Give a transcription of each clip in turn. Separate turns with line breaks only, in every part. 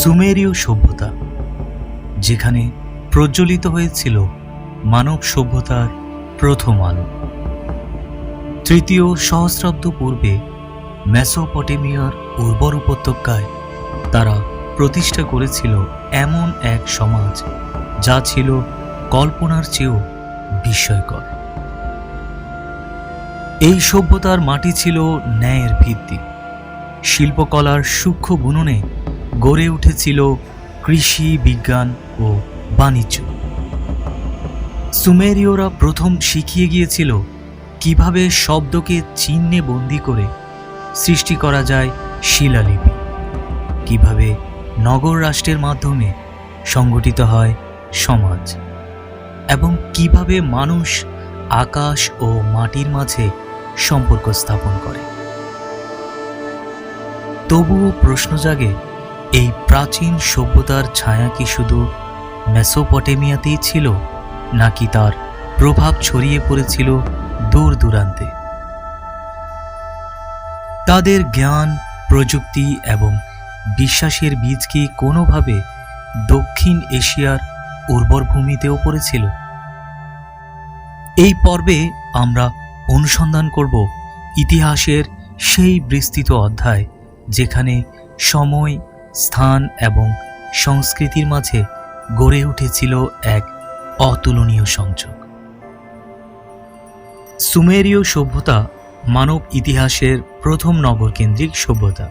সুমেরীয় সভ্যতা, যেখানে প্রজ্বলিত হয়েছিল মানব সভ্যতার প্রথম আলো। তৃতীয় সহস্রাব্দ পূর্বে মেসোপটেমিয়ার উর্বর উপত্যকায় তারা প্রতিষ্ঠা করেছিল এমন এক সমাজ, যা ছিল কল্পনার চেয়েও বিস্ময়কর। এই সভ্যতার মাটি ছিল ন্যায়ের ভিত্তি। শিল্পকলার সূক্ষ্ম বুননে গড়ে উঠেছিল কৃষি বিজ্ঞান ও বাণিজ্য। সুমেরীয়রা প্রথম শিখিয়ে গিয়েছিল কীভাবে শব্দকে চিহ্নে বন্দি করে সৃষ্টি করা যায় শিলালিপি, কীভাবে নগর রাষ্ট্রের মাধ্যমে সংগঠিত হয় সমাজ, এবং কীভাবে মানুষ আকাশ ও মাটির মাঝে সম্পর্ক স্থাপন করে। তবুও প্রশ্ন জাগে এই প্রাচীন সভ্যতার ছায়া কি শুধু মেসোপটেমিয়াতেই ছিল, নাকি তার প্রভাব ছড়িয়ে পড়েছিল দূর দূরান্তে? তাদের জ্ঞান, প্রযুক্তি এবং বিশ্বাসের বীজ কি কোনোভাবে দক্ষিণ এশিয়ার উর্বর ভূমিতেও পড়েছিল? এই পর্বে আমরা অনুসন্ধান করব ইতিহাসের সেই বিস্তৃত অধ্যায়, যেখানে সময় স্থান এবং সংস্কৃতির মাঝে গড়ে উঠেছিল এক অতুলনীয় সংযোগ। সুমেরীয় সভ্যতা মানব ইতিহাসের প্রথম নগরকেন্দ্রিক সভ্যতা,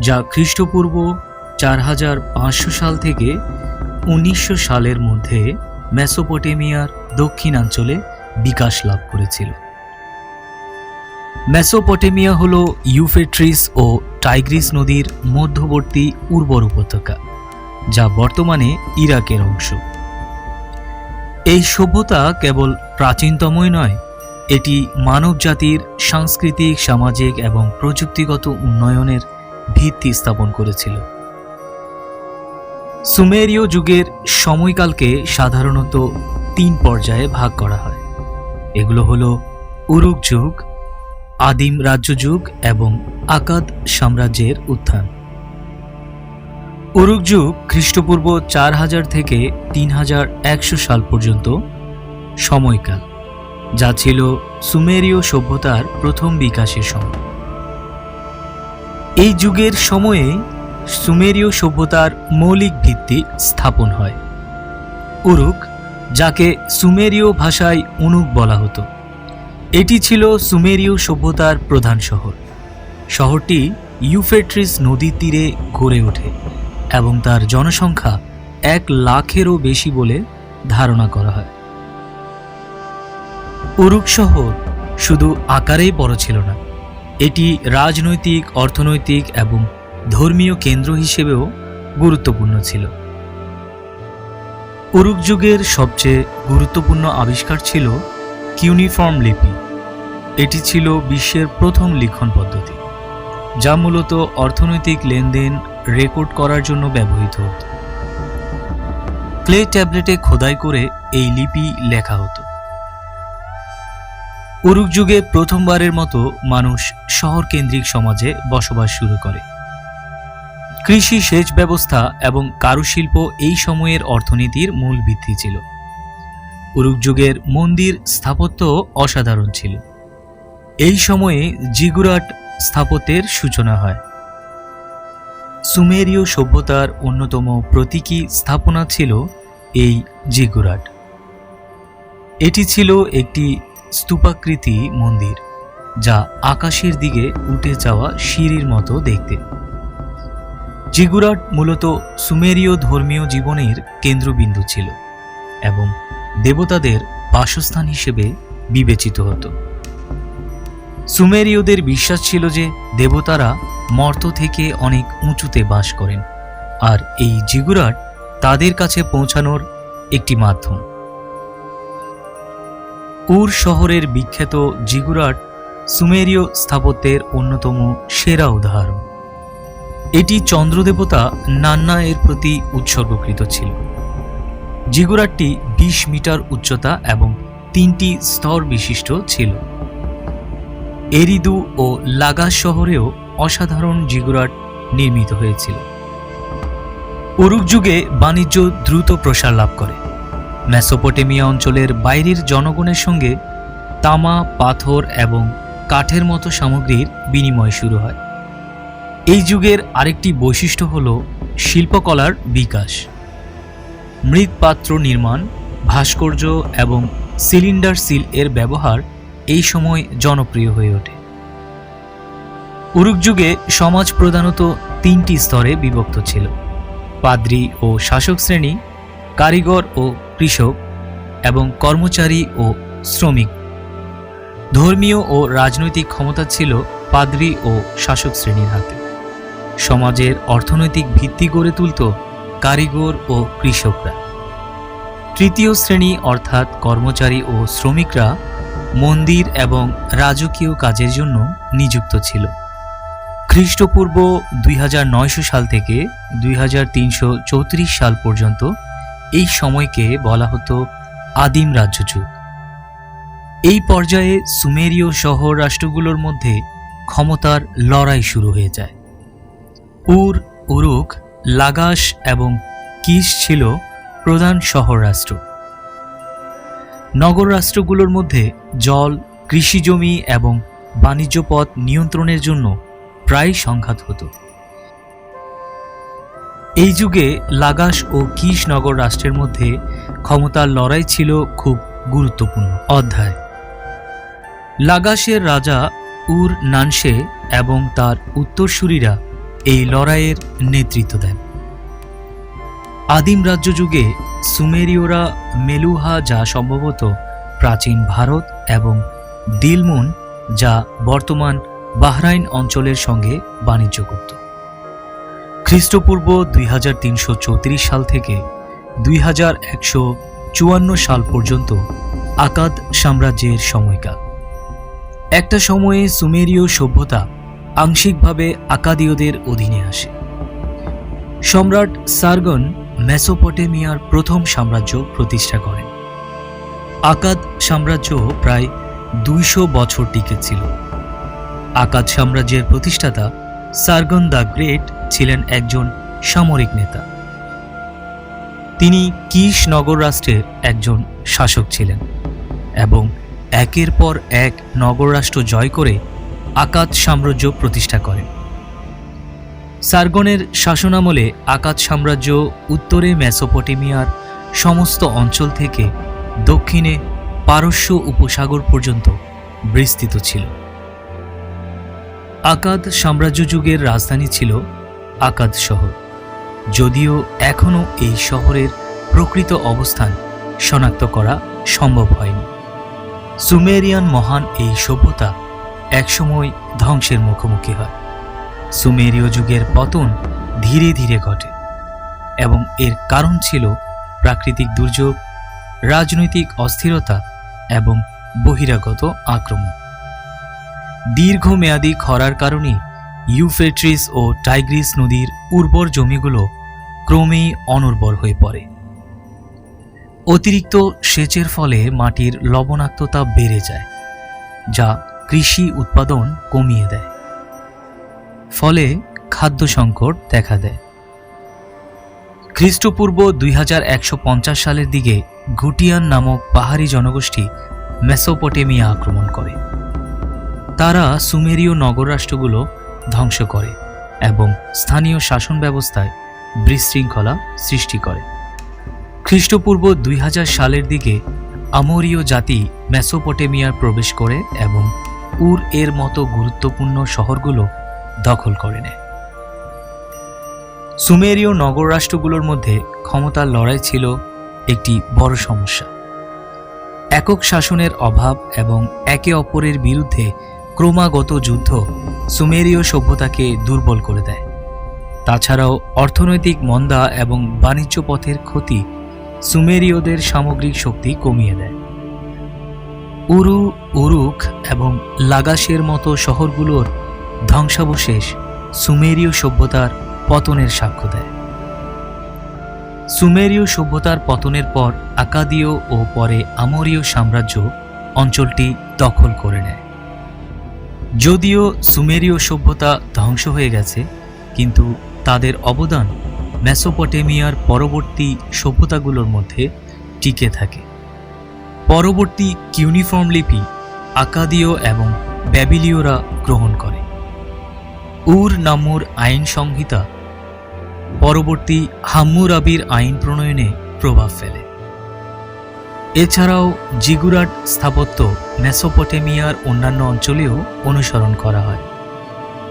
যা খ্রিস্টপূর্ব চার হাজার পাঁচশো সাল থেকে উনিশশো সালের মধ্যে মেসোপটেমিয়ার দক্ষিণাঞ্চলে বিকাশ লাভ করেছিল। মেসোপটেমিয়া হল ইউফেট্রিস ও টাইগ্রিস নদীর মধ্যবর্তী উর্বর উপত্যকা, যা বর্তমানে ইরাকের অংশ। এই সভ্যতা কেবল প্রাচীনতমই নয়, এটি মানবজাতির সাংস্কৃতিক, সামাজিক এবং প্রযুক্তিগত উন্নয়নের ভিত্তি স্থাপন করেছিল। সুমেরীয় যুগের সময়কালকে সাধারণত তিন পর্যায়ে ভাগ করা হয়। এগুলো হলো উরুক যুগ আদিম রাজ্য যুগ এবং আকাদ সাম্রাজ্যের উত্থান। উরুক যুগ খ্রিস্টপূর্ব চার হাজার থেকে তিন হাজার একশো সাল পর্যন্ত সময়কাল, যা ছিল সুমেরীয় সভ্যতার প্রথম বিকাশের সময়। এই যুগের সময়ে সুমেরীয় সভ্যতার মৌলিক ভিত্তি স্থাপন হয়। উরুক, যাকে সুমেরীয় ভাষায় উনুক বলা হতো। এটি ছিল সুমেরীয় সভ্যতার প্রধান শহর। শহরটি ইউফেট্রিস নদীর তীরে গড়ে ওঠে এবং তার জনসংখ্যা এক লাখেরও বেশি বলে ধারণা করা হয়। উরুক শহর শুধু আকারেই বড় ছিল না, এটি রাজনৈতিক, অর্থনৈতিক এবং ধর্মীয় কেন্দ্র হিসেবেও গুরুত্বপূর্ণ ছিল। উরুক যুগের সবচেয়ে গুরুত্বপূর্ণ আবিষ্কার ছিল কিউনিফর্ম লিপি। এটি ছিল বিশ্বের প্রথম লিখন পদ্ধতি, যা মূলত অর্থনৈতিক লেনদেন রেকর্ড করার জন্য ব্যবহৃত হতো। ক্লে ট্যাবলেটে খোদাই করে এই লিপি লেখা হতো। উরুক যুগে প্রথমবারের মতো মানুষ শহর কেন্দ্রিক সমাজে বসবাস শুরু করে। কৃষি সেচ ব্যবস্থা এবং কারুশিল্প এই সময়ের অর্থনীতির মূল ভিত্তি ছিল। উরুক যুগের মন্দির স্থাপত্য অসাধারণ ছিল। এই সময়ে জিগুরাট স্থাপত্যের সূচনা হয়। সুমেরীয় সভ্যতার অন্যতম প্রতীকী স্থাপনা ছিল এই জিগুরাট। এটি ছিল একটি স্তূপাকৃতি মন্দির, যা আকাশের দিকে উঠে যাওয়া সিঁড়ির মতো দেখতে। জিগুরাট মূলত সুমেরীয় ধর্মীয় জীবনের কেন্দ্রবিন্দু ছিল এবং দেবতাদের বাসস্থান হিসেবে বিবেচিত হতো। সুমেরীয়দের বিশ্বাস ছিল যে দেবতারা মর্ত থেকে অনেক উঁচুতে বাস করেন, আর এই জিগুরাট তাদের কাছে পৌঁছানোর একটি মাধ্যম। উর শহরের বিখ্যাত জিগুরাট সুমেরীয় স্থাপত্যের অন্যতম সেরা উদাহরণ। এটি চন্দ্রদেবতা নান্না এর প্রতি উৎসর্গকৃত ছিল। জিগুরাটটি বিশ মিটার উচ্চতা এবং তিনটি স্তর বিশিষ্ট ছিল। এরিদু ও লাগাস শহরেও অসাধারণ জিগুরাট নির্মিত হয়েছিল। উরুক যুগে বাণিজ্য দ্রুত প্রসার লাভ করে। মেসোপটেমিয়া অঞ্চলের বাইরের জনগণের সঙ্গে তামা, পাথর এবং কাঠের মতো সামগ্রীর বিনিময় শুরু হয়। এই যুগের আরেকটি বৈশিষ্ট্য হল শিল্পকলার বিকাশ। মৃৎপাত্র নির্মাণ, ভাস্কর্য এবং সিলিন্ডার সিল এর ব্যবহার এই সময় জনপ্রিয় হয়ে ওঠে। উরুক যুগে সমাজ প্রধানত তিনটি স্তরে বিভক্ত ছিল। পাদ্রী ও শাসক শ্রেণি, কারিগর ও কৃষক এবং কর্মচারী ও শ্রমিক। ধর্মীয় ও রাজনৈতিক ক্ষমতা ছিল পাদ্রী ও শাসক শ্রেণির হাতে। সমাজের অর্থনৈতিক ভিত্তি গড়ে তুলত কারিগর ও কৃষকরা। তৃতীয় শ্রেণি অর্থাৎ কর্মচারী ও শ্রমিকরা মন্দির এবং রাজকীয় কাজের জন্য নিযুক্ত ছিল। খ্রিস্টপূর্ব দুই হাজার নয়শো সাল থেকে দুই হাজার তিনশো চৌত্রিশ সাল পর্যন্ত এই সময়কে বলা হতো আদিম রাজ্য যুগ এই পর্যায়ে সুমেরীয় শহর রাষ্ট্রগুলোর মধ্যে ক্ষমতার লড়াই শুরু হয়ে যায়। উর, উরুক লাগাস এবং কিস ছিল প্রধান শহর রাষ্ট্র। নগর রাষ্ট্রগুলোর মধ্যে জল কৃষিজমি এবং বাণিজ্য পথ নিয়ন্ত্রণের জন্য প্রায় সংঘাত হতো। এই যুগে লাগাস ও কিস নগর রাষ্ট্রের মধ্যে ক্ষমতার লড়াই ছিল খুব গুরুত্বপূর্ণ অধ্যায়। লাগাসের রাজা উর নানসে এবং তার উত্তরসূরিরা এই লড়াইয়ের নেতৃত্ব দেন। আদিম রাজ্য যুগে সুমেরীয়রা মেলুহা যা সম্ভবত প্রাচীন ভারত এবং দিলমুন যা বর্তমান বাহরাইন অঞ্চলের সঙ্গে বাণিজ্য করত। খ্রিস্টপূর্ব দুই হাজার তিনশো চৌত্রিশ সাল থেকে দুই হাজার একশো চুয়ান্ন সাল পর্যন্ত আকাদ সাম্রাজ্যের সময়কাল। একটা সময়ে সুমেরীয় সভ্যতা আংশিকভাবে আকাদীয়দের অধীনে আসে। সম্রাট সার্গন মেসোপটেমিয়ার প্রথম সাম্রাজ্য প্রতিষ্ঠা করেন। আকাদ সাম্রাজ্য প্রায় দুইশো বছর টিকেছিল আকাদ সাম্রাজ্যের প্রতিষ্ঠাতা সার্গন দ্য গ্রেট ছিলেন একজন সামরিক নেতা। তিনি কিস নগর রাষ্ট্রের একজন শাসক ছিলেন এবং একের পর এক নগর রাষ্ট্র জয় করে আকাদ সাম্রাজ্য প্রতিষ্ঠা করেন সার্গনের শাসনামলে আকাত সাম্রাজ্য উত্তরে মেসোপটেমিয়ার সমস্ত অঞ্চল থেকে দক্ষিণে পারস্য উপসাগর পর্যন্ত বিস্তৃত ছিল। আকাদ সাম্রাজ্য যুগের রাজধানী ছিল আকাদ শহর। যদিও এখনও এই শহরের প্রকৃত অবস্থান শনাক্ত করা সম্ভব হয়নি। সুমেরিয়ান মহান এই সভ্যতা একসময় ধ্বংসের মুখোমুখি হয়। সুমেরীয় যুগের পতন ধীরে ধীরে ঘটে এবং এর কারণ ছিল প্রাকৃতিক দুর্যোগ, রাজনৈতিক অস্থিরতা এবং বহিরাগত আক্রমণ। দীর্ঘমেয়াদী খরার কারণে ইউফ্রেট্রিস ও টাইগ্রিস নদীর উর্বর জমিগুলো ক্রমেই অনুর্বর হয়ে পড়ে। অতিরিক্ত সেচের ফলে মাটির লবণাক্ততা বেড়ে যায়, যা কৃষি উৎপাদন কমিয়ে দেয়। ফলে খাদ্য সংকট দেখা দেয়। খ্রিস্টপূর্ব দুই হাজার একশো পঞ্চাশ সালের দিকে গুটিয়ান নামক পাহাড়ি জনগোষ্ঠী মেসোপটেমিয়া আক্রমণ করে। তারা সুমেরীয় নগর রাষ্ট্রগুলো ধ্বংস করে এবং স্থানীয় শাসন ব্যবস্থায় বিশৃঙ্খলা সৃষ্টি করে। খ্রিস্টপূর্ব দুই হাজার সালের দিকে আমরীয় জাতি মেসোপটেমিয়ার প্রবেশ করে এবং উর এর মতো গুরুত্বপূর্ণ শহরগুলো দখল করে নেয়। সুমেরীয় নগর রাষ্ট্রগুলোর মধ্যে ক্ষমতার লড়াই ছিল একটি বড় সমস্যা। একক শাসনের অভাব এবং একে অপরের বিরুদ্ধে ক্রমাগত যুদ্ধ সুমেরীয় সভ্যতাকে দুর্বল করে দেয়। তাছাড়াও অর্থনৈতিক মন্দা এবং বাণিজ্য পথের ক্ষতি সুমেরীয়দের সামগ্রিক শক্তি কমিয়ে দেয়। উরু উরুক এবং লাগাসের মতো শহরগুলোর ধ্বংসাবশেষ সুমেরীয় সভ্যতার পতনের সাক্ষ্য দেয়। সুমেরীয় সভ্যতার পতনের পর আকাদীয় ও পরে আমরীয় সাম্রাজ্য অঞ্চলটি দখল করে নেয়। যদিও সুমেরীয় সভ্যতা ধ্বংস হয়ে গেছে, কিন্তু তাদের অবদান মেসোপটেমিয়ার পরবর্তী সভ্যতাগুলোর মধ্যে টিকে থাকে। পরবর্তী কিউনিফর্ম লিপি আকাদীয় এবং ব্যাবিলীয়রা গ্রহণ করে। উর নামুর আইন সংহিতা পরবর্তী হাম্মুরাবির আইন প্রণয়নে প্রভাব ফেলে। এছাড়াও জিগুরাট স্থাপত্য মেসোপটেমিয়ার অন্যান্য অঞ্চলেও অনুসরণ করা হয়।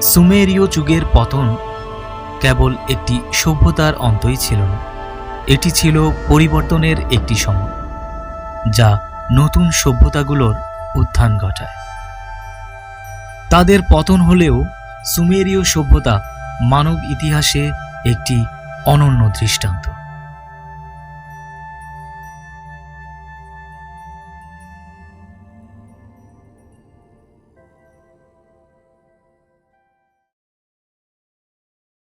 সুমেরীয় যুগের পতন কেবল একটি সভ্যতার অন্তই ছিল না, এটি ছিল পরিবর্তনের একটি সময়। যা নতুন সভ্যতাগুলোর উত্থান ঘটায়। তাদের পতন হলেও সুমেরীয় সভ্যতা মানব ইতিহাসে একটি অনন্য দৃষ্টান্ত।